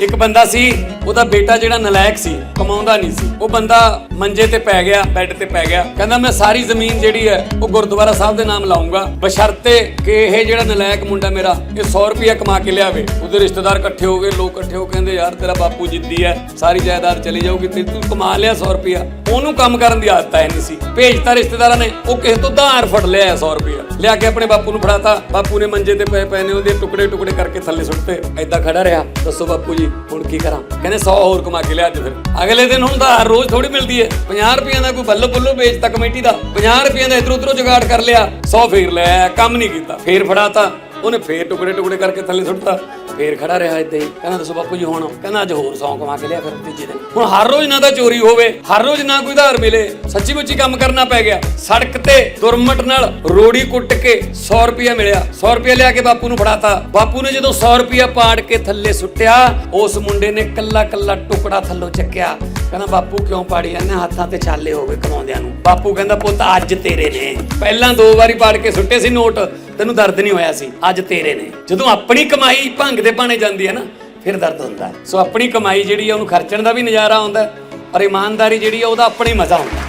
ਇੱਕ ਬੰਦਾ ਸੀ, ਉਹਦਾ ਬੇਟਾ ਜਿਹੜਾ ਨਲਾਇਕ ਸੀ, ਕਮਾਉਂਦਾ ਨਹੀਂ ਸੀ। ਉਹ ਬੰਦਾ ਮੰਜੇ ਤੇ ਪੈ ਗਿਆ, ਬੈੱਡ ਤੇ ਪੈ ਗਿਆ। ਕਹਿੰਦਾ, ਮੈਂ ਸਾਰੀ ਜ਼ਮੀਨ ਜਿਹੜੀ ਹੈ, ਉਹ ਗੁਰਦੁਆਰਾ ਸਾਹਿਬ ਦੇ ਨਾਮ ਲਾਉਂਗਾ। ਬਸ਼ਰਤੇ ਕਿ ਇਹ ਜਿਹੜਾ ਨਲਾਇਕ ਮੁੰਡਾ ਮੇਰਾ, ਇਹ 100 ਰੁਪਇਆ ਕਮਾ ਕੇ ਲਿਆਵੇ। ਉਹਦੇ ਰਿਸ਼ਤੇਦਾਰ ਇਕੱਠੇ ਹੋ ਗਏ, ਲੋਕ ਇਕੱਠੇ ਹੋ ਕੇ ਕਹਿੰਦੇ, ਯਾਰ ਤੇਰਾ ਬਾਪੂ ਜਿੱਦੀ ਹੈ, ਸਾਰੀ ਜਾਇਦਾਦ ਚਲੀ ਜਾਊਗੀ, ਤੇ ਤੂੰ ਕਮਾ ਲਿਆ 100 ਰੁਪਇਆ ਉਹਨੂੰ ਕੰਮ ਕਰਨ ਦੀ ਆਦਤ ਹੈ ਨਹੀਂ ਸੀ। ਭੇਜਤਾ ਰਿਸ਼ਤੇਦਾਰਾਂ ਨੇ, ਉਹ ਕਿਸੇ ਤੋਂ ਧਾਰ ਫੜ ਲਿਆ 100 ਰੁਪਇਆ ਲਿਆ ਕੇ ਆਪਣੇ ਬਾਪੂ ਨੂੰ ਫੜਾਤਾ। ਬਾਪੂ ਨੇ ਮੰਜੇ ਤੇ ਪਏ ਪਏ ਨੇ, ਉਹਦੇ ਟੁਕੜੇ ਟੁਕੜੇ ਕਰਕੇ ਥੱਲੇ ਸੁੱਟਤੇ ਐਦਾਂ ਖੜਾ ਰਿਹਾ। ਦੱਸੋ ਬਾਪੂ ਜੀ, ਹੁਣ ਕੀ ਕਰਾਂ? ਕਹਿੰਦੇ 100 ਹੋਰ ਕਮਾ ਕੇ ਲਿਆ ਅੱਜ ਫਿਰ। ਅਗਲੇ ਦਿਨ ਹੁਣ ਧਾਰ ਰੋਜ਼ ਥੋੜੀ ਮਿਲਦੀ ਹੈ। 50 ਰੁਪਈਆਂ ਦਾ ਕੋਈ ਬੱਲੋ ਬੱਲੋ ਵੇਚਤਾ ਕਮੇਟੀ ਦਾ। 50 ਰੁਪਈਆਂ ਦਾ ਇਧਰ ਉਧਰੋਂ ਜੁਗਾੜ ਕਰ ਲਿਆ। 100 ਫੇਰ ਲੈ ਕੰਮ ਨਹੀਂ ਕੀਤਾ। ਫੇਰ ਫੜਾਤਾ। ਉਹਨੇ ਫੇਰ ਟੁਕੜੇ ਟੁਕੜੇ ਕਰਕੇ ਥੱਲੇ ਸੁੱਟਤਾ, ਫੇਰ ਖੜਾ ਰਿਹਾ ਏਦਾਂ ਕਹਿੰਦਾ, ਦੱਸੋ ਬਾਪੂ ਜੀ ਹੁਣ? ਕਹਿੰਦਾ, ਅੱਜ ਹੋਰ 100 ਕਮਾ ਕੇ ਲਿਆ ਫਿਰ ਤੀਜੇ ਦਿਨ। ਹੁਣ ਹਰ ਰੋਜ਼ ਨਾ ਤਾਂ ਚੋਰੀ ਹੋਵੇ, ਹਰ ਰੋਜ਼ ਨਾ ਕੋਈ ਧਾਰ ਮਿਲੇ। ਸੱਚੀ ਮੁੱਚੀ ਕੰਮ ਕਰਨਾ ਪੈ ਗਿਆ। ਸੜਕ ਤੇ ਦੁਰਮਟ ਨਾਲ ਰੋੜੀ ਕੁੱਟ ਕੇ 100 ਰੁਪਇਆ ਮਿਲਿਆ। 100 ਰੁਪਇਆ ਲਿਆ ਕੇ ਬਾਪੂ ਨੂੰ ਫੜਾਤਾ। ਬਾਪੂ ਨੇ ਜਦੋਂ 100 ਰੁਪਇਆ ਪਾੜ ਕੇ ਥੱਲੇ ਸੁੱਟਿਆ, ਉਸ ਮੁੰਡੇ ਨੇ ਕੱਲਾ ਕੱਲਾ ਟੁਕੜਾ ਥੱਲੋਂ ਚੱਕਿਆ। ਕਹਿੰਦਾ, ਬਾਪੂ, ਕਿਉਂ ਪਾੜੀ ਜਾਂਦੇ ਹੱਥਾਂ ਤੇ ਛਾਲੇ ਹੋ ਗਏ ਕਮਾਉਂਦਿਆਂ ਨੂੰ। ਬਾਪੂ ਕਹਿੰਦਾ, ਪੁੱਤ, ਅੱਜ ਤੇਰੇ ਨੇ। ਪਹਿਲਾਂ ਦੋ ਵਾਰੀ ਪਾੜ ਕੇ ਸੁੱਟੇ ਸੀ ਨੋਟ, ਤੈਨੂੰ ਦਰਦ ਨਹੀਂ ਹੋਇਆ ਸੀ। ਅੱਜ ਤੇਰੇ ਨੇ। ਜਦੋਂ ਆਪਣੀ ਕਮਾਈ ਭੰਗ ਦੇ ਪਾਣੇ ਜਾਂਦੀ ਹੈ ਨਾ, ਫਿਰ ਦਰਦ ਹੁੰਦਾ। ਸੋ ਆਪਣੀ ਕਮਾਈ ਜਿਹੜੀ ਆ, ਉਹਨੂੰ ਖਰਚਣ ਦਾ ਵੀ ਨਜ਼ਾਰਾ ਆਉਂਦਾ ਔਰ ਇਮਾਨਦਾਰੀ ਜਿਹੜੀ ਆ, ਉਹਦਾ ਆਪਣਾ ਹੀ ਮਜ਼ਾ ਹੁੰਦਾ